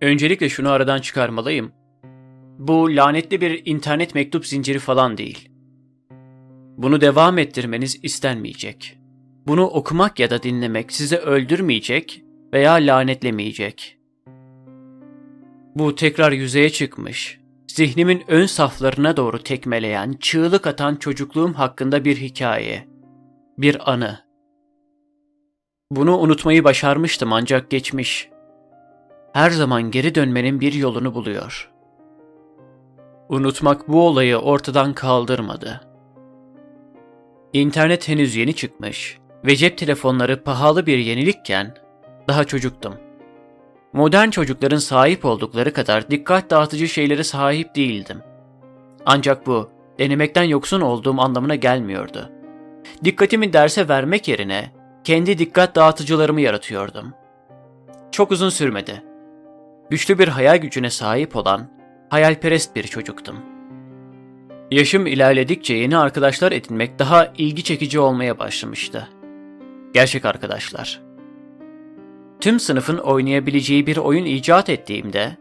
Öncelikle şunu aradan çıkarmalıyım. Bu lanetli bir internet mektup zinciri falan değil. Bunu devam ettirmeniz istenmeyecek. Bunu okumak ya da dinlemek sizi öldürmeyecek veya lanetlemeyecek. Bu tekrar yüzeye çıkmış, zihnimin ön saflarına doğru tekmeleyen, çığlık atan çocukluğum hakkında bir hikaye. Bir anı. Bunu unutmayı başarmıştım ancak geçmiş. Her zaman geri dönmenin bir yolunu buluyor. Unutmak bu olayı ortadan kaldırmadı. İnternet henüz yeni çıkmış ve cep telefonları pahalı bir yenilikken daha çocuktum. Modern çocukların sahip oldukları kadar dikkat dağıtıcı şeylere sahip değildim. Ancak bu denemekten yoksun olduğum anlamına gelmiyordu. Dikkatimi derse vermek yerine kendi dikkat dağıtıcılarımı yaratıyordum. Çok uzun sürmedi. Güçlü bir hayal gücüne sahip olan hayalperest bir çocuktum. Yaşım ilerledikçe yeni arkadaşlar edinmek daha ilgi çekici olmaya başlamıştı. Gerçek arkadaşlar. Tüm sınıfın oynayabileceği bir oyun icat ettiğimde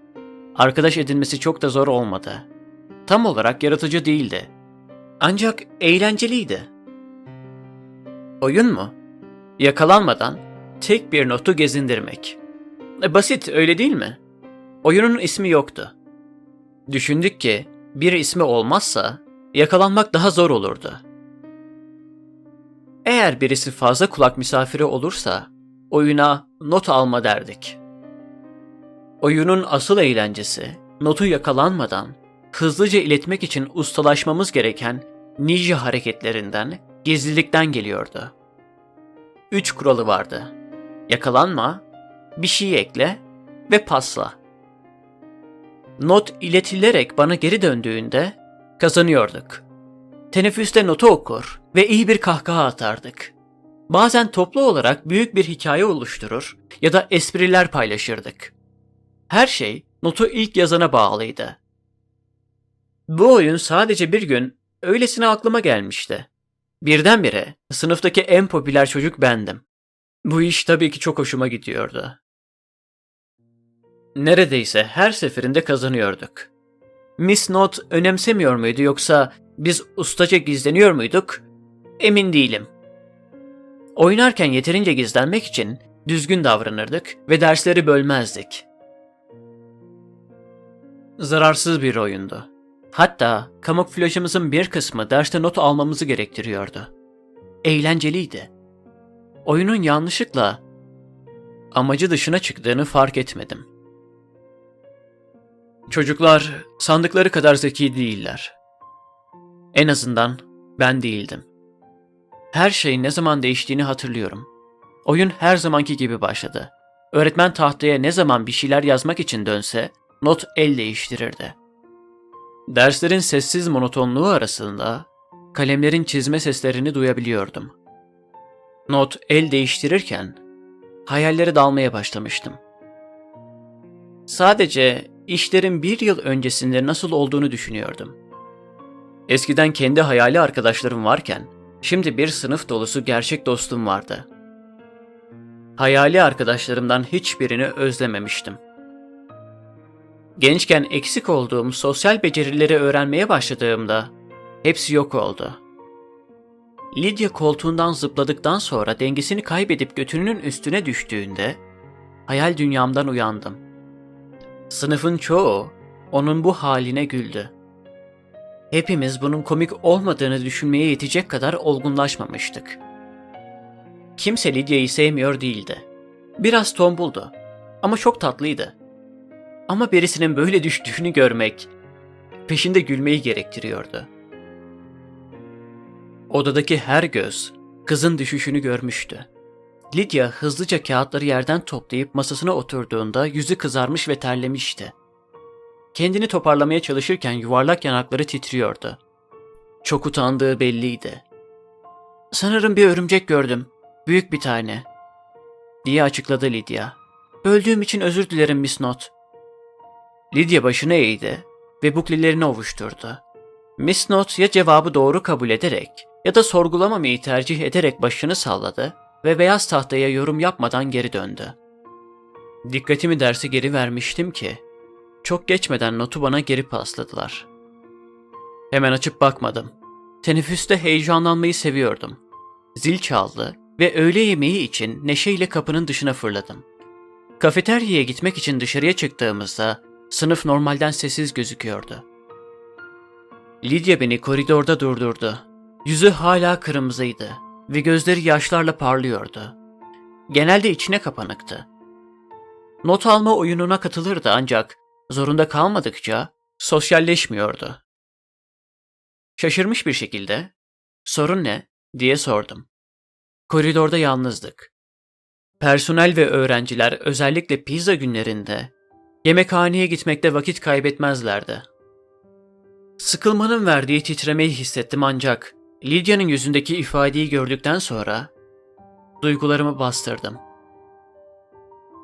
arkadaş edinmesi çok da zor olmadı. Tam olarak yaratıcı değildi. Ancak eğlenceliydi. Oyun mu? Yakalanmadan tek bir notu gezindirmek. Basit öyle değil mi? Oyunun ismi yoktu. Düşündük ki bir ismi olmazsa yakalanmak daha zor olurdu. Eğer birisi fazla kulak misafiri olursa oyuna not alma derdik. Oyunun asıl eğlencesi notu yakalanmadan hızlıca iletmek için ustalaşmamız gereken ninja hareketlerinden, gizlilikten geliyordu. Üç kuralı vardı. Yakalanma, bir şey ekle ve pasla. Not iletilerek bana geri döndüğünde kazanıyorduk. Teneffüste notu okur ve iyi bir kahkaha atardık. Bazen toplu olarak büyük bir hikaye oluşturur ya da espriler paylaşırdık. Her şey notu ilk yazana bağlıydı. Bu oyun sadece bir gün öylesine aklıma gelmişti. Birdenbire sınıftaki en popüler çocuk bendim. Bu iş tabii ki çok hoşuma gidiyordu. Neredeyse her seferinde kazanıyorduk. Miss Not önemsemiyor muydu yoksa biz ustaca gizleniyor muyduk? Emin değilim. Oynarken yeterince gizlenmek için düzgün davranırdık ve dersleri bölmezdik. Zararsız bir oyundu. Hatta kamuflajımızın bir kısmı derste not almamızı gerektiriyordu. Eğlenceliydi. Oyunun yanlışlıkla amacı dışına çıktığını fark etmedim. Çocuklar sandıkları kadar zeki değiller. En azından ben değildim. Her şeyin ne zaman değiştiğini hatırlıyorum. Oyun her zamanki gibi başladı. Öğretmen tahtaya ne zaman bir şeyler yazmak için dönse not el değiştirirdi. Derslerin sessiz monotonluğu arasında kalemlerin çizme seslerini duyabiliyordum. Not el değiştirirken hayallere dalmaya başlamıştım. Sadece işlerin bir yıl öncesinde nasıl olduğunu düşünüyordum. Eskiden kendi hayali arkadaşlarım varken, şimdi bir sınıf dolusu gerçek dostum vardı. Hayali arkadaşlarımdan hiçbirini özlememiştim. Gençken eksik olduğum sosyal becerileri öğrenmeye başladığımda hepsi yok oldu. Lydia koltuğundan zıpladıktan sonra dengesini kaybedip götünün üstüne düştüğünde hayal dünyamdan uyandım. Sınıfın çoğu onun bu haline güldü. Hepimiz bunun komik olmadığını düşünmeye yetecek kadar olgunlaşmamıştık. Kimse Lidya'yı sevmiyor değildi. Biraz tombuldu ama çok tatlıydı. Ama birisinin böyle düştüğünü görmek peşinde gülmeyi gerektiriyordu. Odadaki her göz kızın düşüşünü görmüştü. Lydia hızlıca kağıtları yerden toplayıp masasına oturduğunda yüzü kızarmış ve terlemişti. Kendini toparlamaya çalışırken yuvarlak yanakları titriyordu. Çok utandığı belliydi. Sanırım bir örümcek gördüm. Büyük bir tane. Diye açıkladı Lydia. Böldüğüm için özür dilerim Miss Not. Lydia başını eğdi ve buklelerini ovuşturdu. Miss Not ya cevabı doğru kabul ederek ya da sorgulamamayı tercih ederek başını salladı ve beyaz tahtaya yorum yapmadan geri döndü. Dikkatimi derse geri vermiştim ki, çok geçmeden notu bana geri pasladılar. Hemen açıp bakmadım. Teneffüste heyecanlanmayı seviyordum. Zil çaldı ve öğle yemeği için neşeyle kapının dışına fırladım. Kafeteryaya gitmek için dışarıya çıktığımızda sınıf normalden sessiz gözüküyordu. Lydia beni koridorda durdurdu. Yüzü hala kırmızıydı ve gözleri yaşlarla parlıyordu. Genelde içine kapanıktı. Not alma oyununa katılırdı ancak zorunda kalmadıkça sosyalleşmiyordu. Şaşırmış bir şekilde "Sorun ne?" diye sordum. Koridorda yalnızdık. Personel ve öğrenciler özellikle pizza günlerinde yemekhaneye gitmekte vakit kaybetmezlerdi. Sıkılmanın verdiği titremeyi hissettim ancak Lydia'nın yüzündeki ifadeyi gördükten sonra duygularımı bastırdım.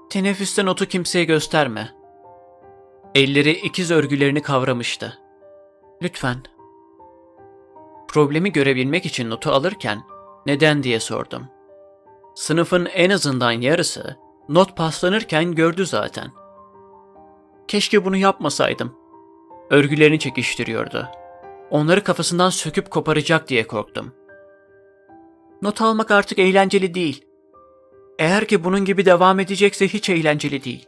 Teneffüste notu kimseye gösterme. Elleri ikiz örgülerini kavramıştı. Lütfen. Problemi görebilmek için notu alırken neden diye sordum. Sınıfın en azından yarısı not paslanırken gördü zaten. Keşke bunu yapmasaydım. Örgülerini çekiştiriyordu. Onları kafasından söküp koparacak diye korktum. Not almak artık eğlenceli değil. Eğer ki bunun gibi devam edecekse hiç eğlenceli değil.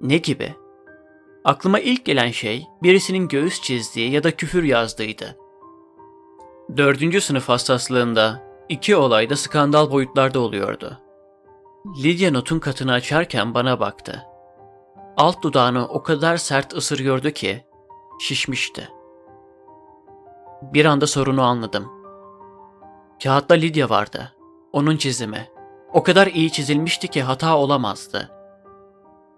Ne gibi? Aklıma ilk gelen şey birisinin göğüs çizdiği ya da küfür yazdığıydı. Dördüncü sınıf hassaslığında iki olay da skandal boyutlarda oluyordu. Lydia notun katını açarken bana baktı. Alt dudağını o kadar sert ısırıyordu ki şişmişti. Bir anda sorunu anladım. Kağıtta Lydia vardı. Onun çizimi. O kadar iyi çizilmişti ki hata olamazdı.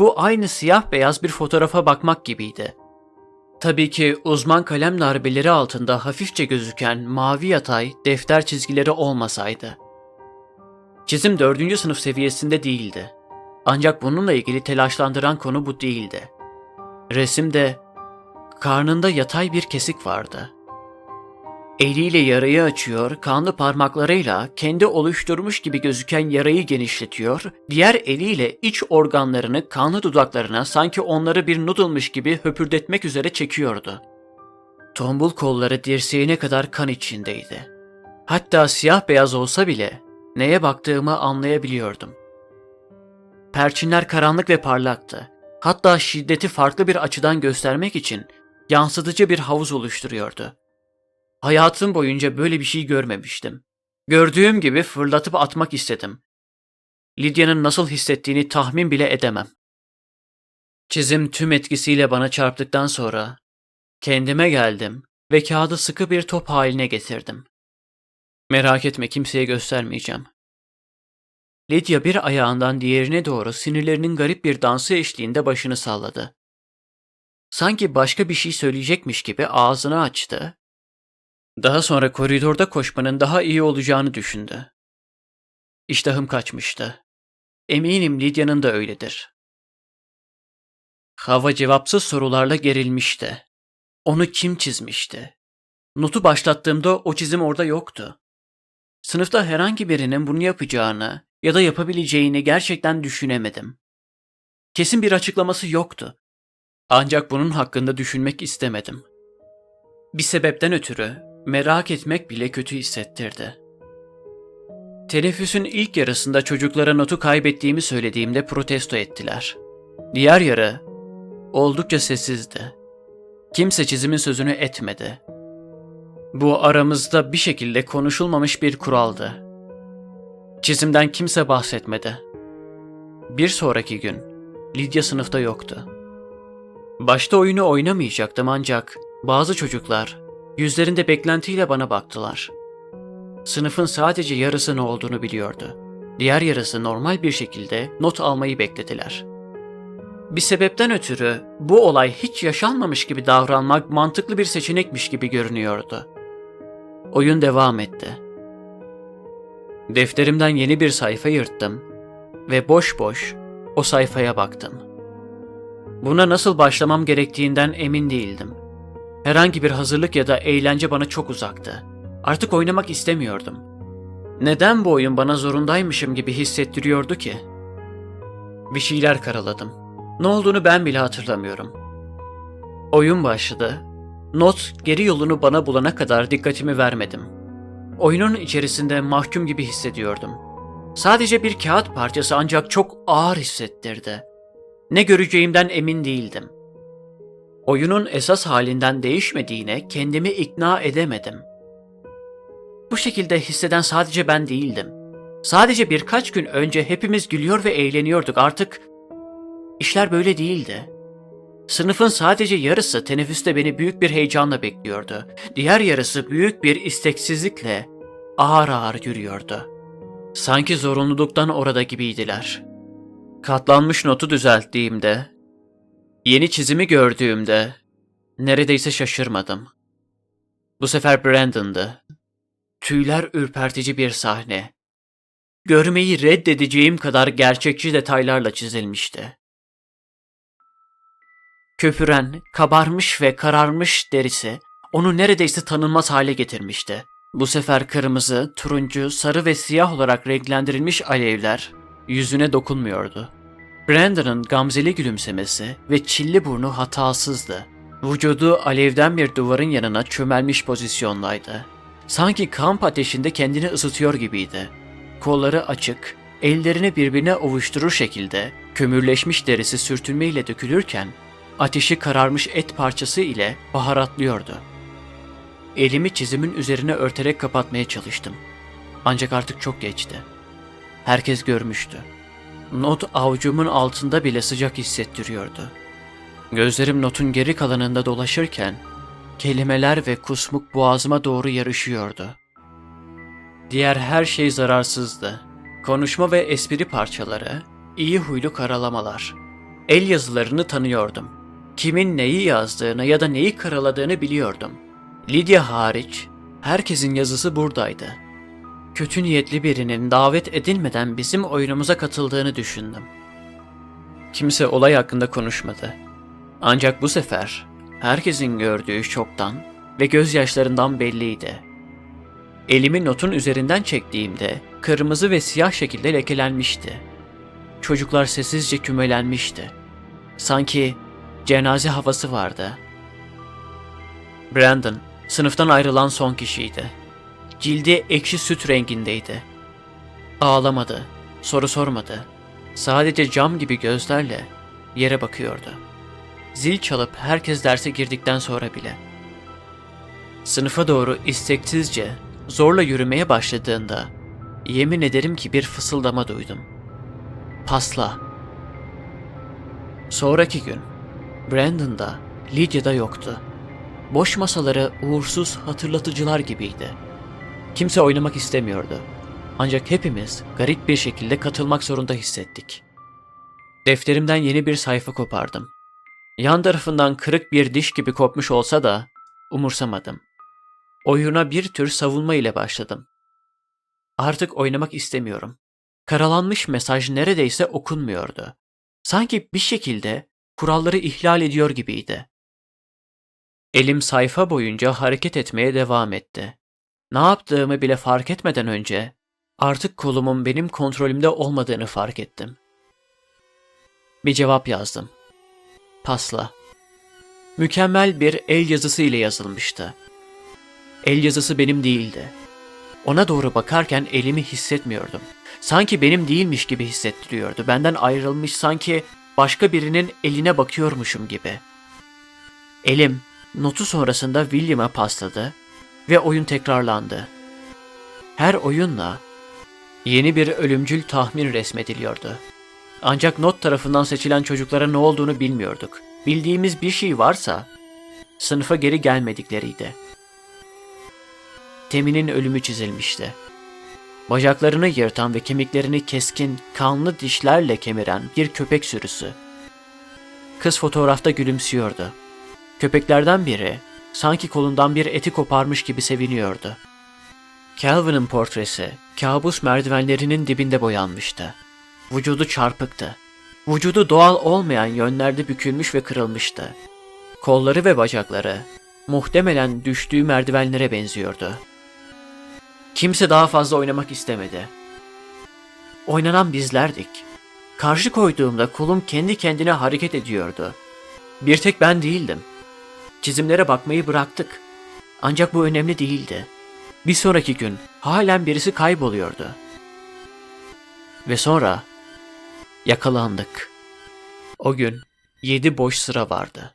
Bu aynı siyah beyaz bir fotoğrafa bakmak gibiydi. Tabii ki uzman kalem darbeleri altında hafifçe gözüken mavi yatay defter çizgileri olmasaydı. Çizim dördüncü sınıf seviyesinde değildi. Ancak bununla ilgili telaşlandıran konu bu değildi. Resimde karnında yatay bir kesik vardı. Eliyle yarayı açıyor, kanlı parmaklarıyla kendi oluşturmuş gibi gözüken yarayı genişletiyor, diğer eliyle iç organlarını kanlı dudaklarına sanki onları bir noodle'mış gibi höpürdetmek üzere çekiyordu. Tombul kolları dirseğine kadar kan içindeydi. Hatta siyah beyaz olsa bile neye baktığımı anlayabiliyordum. Perçinler karanlık ve parlaktı. Hatta şiddeti farklı bir açıdan göstermek için yansıtıcı bir havuz oluşturuyordu. Hayatım boyunca böyle bir şey görmemiştim. Gördüğüm gibi fırlatıp atmak istedim. Lidya'nın nasıl hissettiğini tahmin bile edemem. Çizim tüm etkisiyle bana çarptıktan sonra kendime geldim ve kağıdı sıkı bir top haline getirdim. Merak etme kimseye göstermeyeceğim. Lydia bir ayağından diğerine doğru sinirlerinin garip bir dansı eşliğinde başını salladı. Sanki başka bir şey söyleyecekmiş gibi ağzını açtı daha sonra koridorda koşmanın daha iyi olacağını düşündü. İştahım kaçmıştı. Eminim Lidya'nın da öyledir. Hava cevapsız sorularla gerilmişti. Onu kim çizmişti? Notu başlattığımda o çizim orada yoktu. Sınıfta herhangi birinin bunu yapacağını ya da yapabileceğini gerçekten düşünemedim. Kesin bir açıklaması yoktu. Ancak bunun hakkında düşünmek istemedim. Bir sebepten ötürü merak etmek bile kötü hissettirdi. Teneffüsün ilk yarısında çocuklara notu kaybettiğimi söylediğimde protesto ettiler. Diğer yarı oldukça sessizdi. Kimse çizimin sözünü etmedi. Bu aramızda bir şekilde konuşulmamış bir kuraldı. Çizimden kimse bahsetmedi. Bir sonraki gün Lidya sınıfta yoktu. Başta oyunu oynamayacaktım ancak bazı çocuklar Yüzlerinde beklentiyle bana baktılar. Sınıfın sadece yarısı ne olduğunu biliyordu. Diğer yarısı normal bir şekilde not almayı beklediler. Bir sebepten ötürü bu olay hiç yaşanmamış gibi davranmak mantıklı bir seçenekmiş gibi görünüyordu. Oyun devam etti. Defterimden yeni bir sayfa yırttım ve boş boş o sayfaya baktım. Buna nasıl başlamam gerektiğinden emin değildim. Herhangi bir hazırlık ya da eğlence bana çok uzaktı. Artık oynamak istemiyordum. Neden bu oyun bana zorundaymışım gibi hissettiriyordu ki? Bir şeyler karaladım. Ne olduğunu ben bile hatırlamıyorum. Oyun başladı. Not geri yolunu bana bulana kadar dikkatimi vermedim. Oyunun içerisinde mahkum gibi hissediyordum. Sadece bir kağıt parçası ancak çok ağır hissettirdi. Ne göreceğimden emin değildim. Oyunun esas halinden değişmediğine kendimi ikna edemedim. Bu şekilde hisseden sadece ben değildim. Sadece birkaç gün önce hepimiz gülüyor ve eğleniyorduk. Artık işler böyle değildi. Sınıfın sadece yarısı teneffüste beni büyük bir heyecanla bekliyordu. Diğer yarısı büyük bir isteksizlikle ağır ağır yürüyordu. Sanki zorunluluktan orada gibiydiler. Katlanmış notu düzelttiğimde, yeni çizimi gördüğümde neredeyse şaşırmadım. Bu sefer Brandon'dı. Tüyler ürpertici bir sahne. Görmeyi reddedeceğim kadar gerçekçi detaylarla çizilmişti. Köpüren, kabarmış ve kararmış derisi onu neredeyse tanınmaz hale getirmişti. Bu sefer kırmızı, turuncu, sarı ve siyah olarak renklendirilmiş alevler yüzüne dokunmuyordu. Brandon'ın gamzeli gülümsemesi ve çilli burnu hatasızdı. Vücudu alevden bir duvarın yanına çömelmiş pozisyondaydı. Sanki kamp ateşinde kendini ısıtıyor gibiydi. Kolları açık, ellerini birbirine ovuşturur şekilde kömürleşmiş derisi sürtünmeyle dökülürken ateşi kararmış et parçası ile baharatlıyordu. Elimi çizimin üzerine örterek kapatmaya çalıştım. Ancak artık çok geçti. Herkes görmüştü. Not avucumun altında bile sıcak hissettiriyordu. Gözlerim notun geri kalanında dolaşırken kelimeler ve kusmuk boğazıma doğru yarışıyordu. Diğer her şey zararsızdı. Konuşma ve espri parçaları, iyi huylu karalamalar. El yazılarını tanıyordum. Kimin neyi yazdığını ya da neyi karaladığını biliyordum. Lydia hariç herkesin yazısı buradaydı. Kötü niyetli birinin davet edilmeden bizim oyunumuza katıldığını düşündüm. Kimse olay hakkında konuşmadı. Ancak bu sefer herkesin gördüğü şoktan ve gözyaşlarından belliydi. Elimi notun üzerinden çektiğimde kırmızı ve siyah şekilde lekelenmişti. Çocuklar sessizce kümelenmişti. Sanki cenaze havası vardı. Brandon sınıftan ayrılan son kişiydi. Cildi ekşi süt rengindeydi. Ağlamadı, soru sormadı. Sadece cam gibi gözlerle yere bakıyordu. Zil çalıp herkes derse girdikten sonra bile. Sınıfa doğru isteksizce, zorla yürümeye başladığında yemin ederim ki bir fısıldama duydum. Pasla. Sonraki gün Brandon da Lydia da yoktu. Boş masaları uğursuz hatırlatıcılar gibiydi. Kimse oynamak istemiyordu. Ancak hepimiz garip bir şekilde katılmak zorunda hissettik. Defterimden yeni bir sayfa kopardım. Yan tarafından kırık bir diş gibi kopmuş olsa da umursamadım. Oyuna bir tür savunma ile başladım. Artık oynamak istemiyorum. Karalanmış mesaj neredeyse okunmuyordu. Sanki bir şekilde kuralları ihlal ediyor gibiydi. Elim sayfa boyunca hareket etmeye devam etti. Ne yaptığımı bile fark etmeden önce artık kolumun benim kontrolümde olmadığını fark ettim. Bir cevap yazdım. Pasla. Mükemmel bir el yazısı ile yazılmıştı. El yazısı benim değildi. Ona doğru bakarken elimi hissetmiyordum. Sanki benim değilmiş gibi hissettiriyordu. Benden ayrılmış sanki başka birinin eline bakıyormuşum gibi. Elim notu sonrasında William'a pasladı ve oyun tekrarlandı. Her oyunla yeni bir ölümcül tahmin resmediliyordu. Ancak not tarafından seçilen çocuklara ne olduğunu bilmiyorduk. Bildiğimiz bir şey varsa sınıfa geri gelmedikleriydi. Temin'in ölümü çizilmişti. Bacaklarını yırtan ve kemiklerini keskin, kanlı dişlerle kemiren bir köpek sürüsü. Kız fotoğrafta gülümsüyordu. Köpeklerden biri sanki kolundan bir eti koparmış gibi seviniyordu. Calvin'in portresi kabus merdivenlerinin dibinde boyanmıştı. Vücudu çarpıktı. Vücudu doğal olmayan yönlerde bükülmüş ve kırılmıştı. Kolları ve bacakları muhtemelen düştüğü merdivenlere benziyordu. Kimse daha fazla oynamak istemedi. Oynanan bizlerdik. Karşı koyduğumda kolum kendi kendine hareket ediyordu. Bir tek ben değildim. Çizimlere bakmayı bıraktık. Ancak bu önemli değildi. Bir sonraki gün halen birisi kayboluyordu. Ve sonra yakalandık. O gün yedi boş sıra vardı.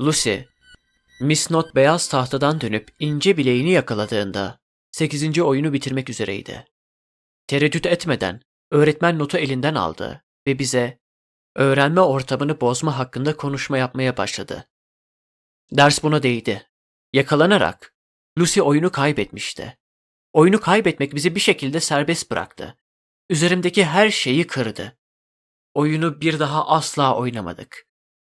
Lucy, Miss Not beyaz tahtadan dönüp ince bileğini yakaladığında 8. oyunu bitirmek üzereydi. Tereddüt etmeden öğretmen notu elinden aldı ve bize öğrenme ortamını bozma hakkında konuşma yapmaya başladı. Ders buna değdi. Yakalanarak Lucy oyunu kaybetmişti. Oyunu kaybetmek bizi bir şekilde serbest bıraktı. Üzerimdeki her şeyi kırdı. Oyunu bir daha asla oynamadık.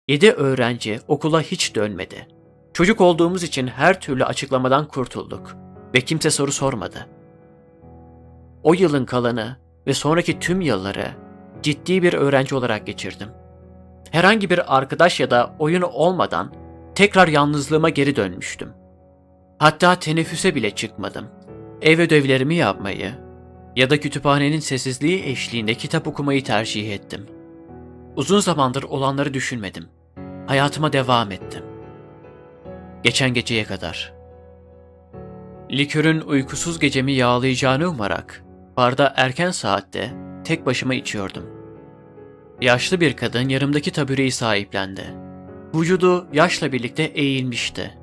Yedi öğrenci okula hiç dönmedi. Çocuk olduğumuz için her türlü açıklamadan kurtulduk ve kimse soru sormadı. O yılın kalanı ve sonraki tüm yılları ciddi bir öğrenci olarak geçirdim. Herhangi bir arkadaş ya da oyun olmadan tekrar yalnızlığıma geri dönmüştüm. Hatta teneffüse bile çıkmadım. Ev ödevlerimi yapmayı ya da kütüphanenin sessizliği eşliğinde kitap okumayı tercih ettim. Uzun zamandır olanları düşünmedim. Hayatıma devam ettim. Geçen geceye kadar. Likörün uykusuz gecemi yağlayacağını umarak barda erken saatte tek başıma içiyordum. Yaşlı bir kadın yanımdaki tabureyi sahiplendi. Vücudu yaşla birlikte eğilmişti.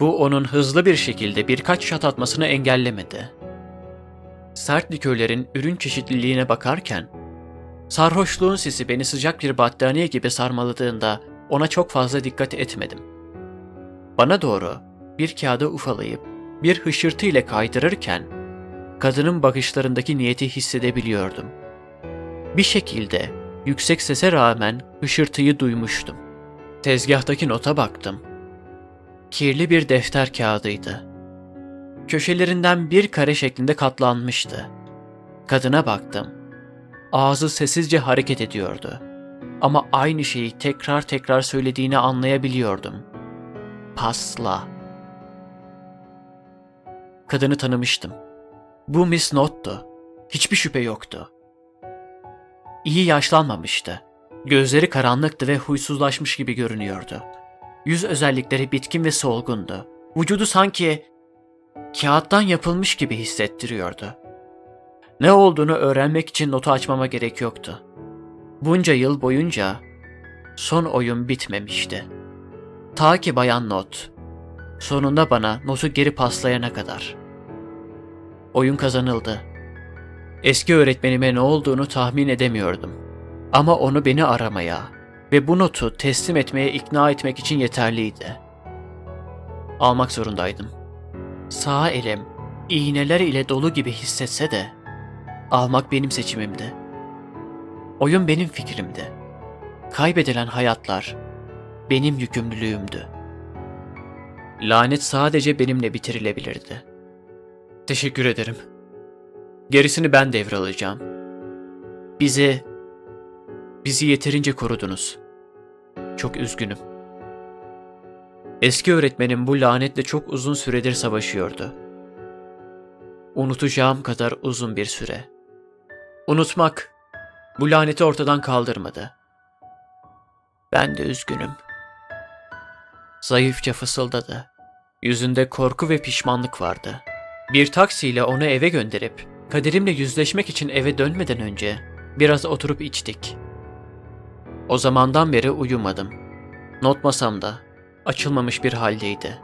Bu onun hızlı bir şekilde birkaç şat atmasını engellemedi. Sert likörlerin ürün çeşitliliğine bakarken, sarhoşluğun sesi beni sıcak bir battaniye gibi sarmaladığında ona çok fazla dikkat etmedim. Bana doğru bir kağıda ufalayıp bir hışırtı ile kaydırırken, kadının bakışlarındaki niyeti hissedebiliyordum. Bir şekilde yüksek sese rağmen hışırtıyı duymuştum. Tezgahtaki nota baktım. Kirli bir defter kağıdıydı. Köşelerinden bir kare şeklinde katlanmıştı. Kadına baktım. Ağzı sessizce hareket ediyordu. Ama aynı şeyi tekrar tekrar söylediğini anlayabiliyordum. Pasla. Kadını tanımıştım. Bu Miss Nott'tu. Hiçbir şüphe yoktu. İyi yaşlanmamıştı. Gözleri karanlıktı ve huysuzlaşmış gibi görünüyordu. Yüz özellikleri bitkin ve solgundu. Vücudu sanki kağıttan yapılmış gibi hissettiriyordu. Ne olduğunu öğrenmek için notu açmama gerek yoktu. Bunca yıl boyunca son oyun bitmemişti. Ta ki Bayan Not sonunda bana notu geri paslayana kadar. Oyun kazanıldı. Eski öğretmenime ne olduğunu tahmin edemiyordum. Ama onu beni aramaya ve bu notu teslim etmeye ikna etmek için yeterliydi. Almak zorundaydım. Sağ elim iğneler ile dolu gibi hissetse de almak benim seçimimdi. Oyun benim fikrimdi. Kaybedilen hayatlar benim yükümlülüğümdü. Lanet sadece benimle bitirilebilirdi. Teşekkür ederim. Gerisini ben devralacağım. Bizi bizi yeterince korudunuz. Çok üzgünüm. Eski öğretmenim bu lanetle çok uzun süredir savaşıyordu. Unutacağım kadar uzun bir süre. Unutmak bu laneti ortadan kaldırmadı. Ben de üzgünüm. Zayıfça fısıldadı. Yüzünde korku ve pişmanlık vardı. Bir taksiyle onu eve gönderip kaderimle yüzleşmek için eve dönmeden önce biraz oturup içtik. O zamandan beri uyumadım. Not masamda açılmamış bir haldeydi.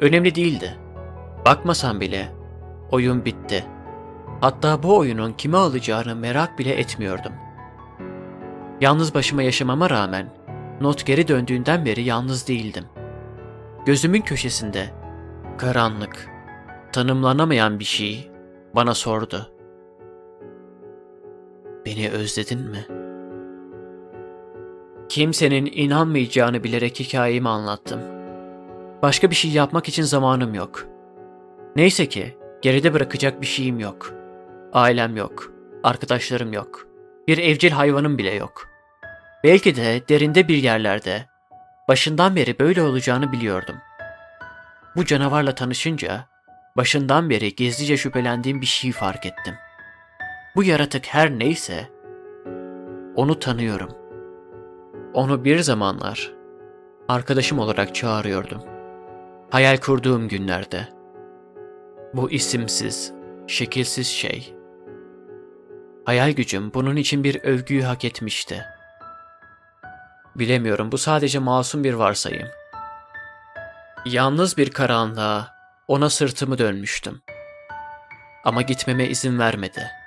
Önemli değildi. Bakmasam bile oyun bitti. Hatta bu oyunun kime alacağını merak bile etmiyordum. Yalnız başıma yaşamama rağmen not geri döndüğünden beri yalnız değildim. Gözümün köşesinde karanlık, tanımlanamayan bir şey bana sordu. Beni özledin mi? Kimsenin inanmayacağını bilerek hikayemi anlattım. Başka bir şey yapmak için zamanım yok. Neyse ki geride bırakacak bir şeyim yok. Ailem yok, arkadaşlarım yok. Bir evcil hayvanım bile yok. Belki de derinde bir yerlerde başından beri böyle olacağını biliyordum. Bu canavarla tanışınca başından beri gizlice şüphelendiğim bir şey fark ettim. Bu yaratık her neyse onu tanıyorum. Onu bir zamanlar arkadaşım olarak çağırıyordum. Hayal kurduğum günlerde. Bu isimsiz, şekilsiz şey. Hayal gücüm bunun için bir övgüyü hak etmişti. Bilemiyorum bu sadece masum bir varsayım. Yalnız bir karanlığa ona sırtımı dönmüştüm. Ama gitmeme izin vermedi.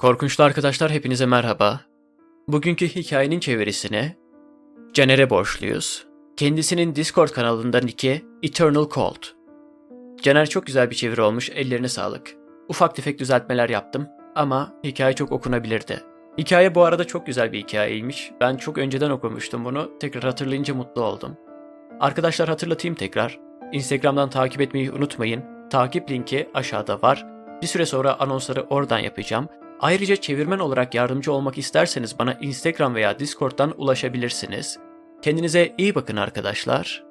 Korkunçlu arkadaşlar hepinize merhaba. Bugünkü hikayenin çevirisini Caner'e borçluyuz. Kendisinin Discord kanalından iki Eternal Cold. Caner çok güzel bir çeviri olmuş, ellerine sağlık. Ufak tefek düzeltmeler yaptım ama hikaye çok okunabilirdi. Hikaye bu arada çok güzel bir hikayeymiş. Ben çok önceden okumuştum bunu. Tekrar hatırlayınca mutlu oldum. Arkadaşlar hatırlatayım tekrar. Instagram'dan takip etmeyi unutmayın. Takip linki aşağıda var. Bir süre sonra anonsları oradan yapacağım. Ayrıca çevirmen olarak yardımcı olmak isterseniz bana Instagram veya Discord'dan ulaşabilirsiniz. Kendinize iyi bakın arkadaşlar.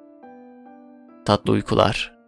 Tatlı uykular.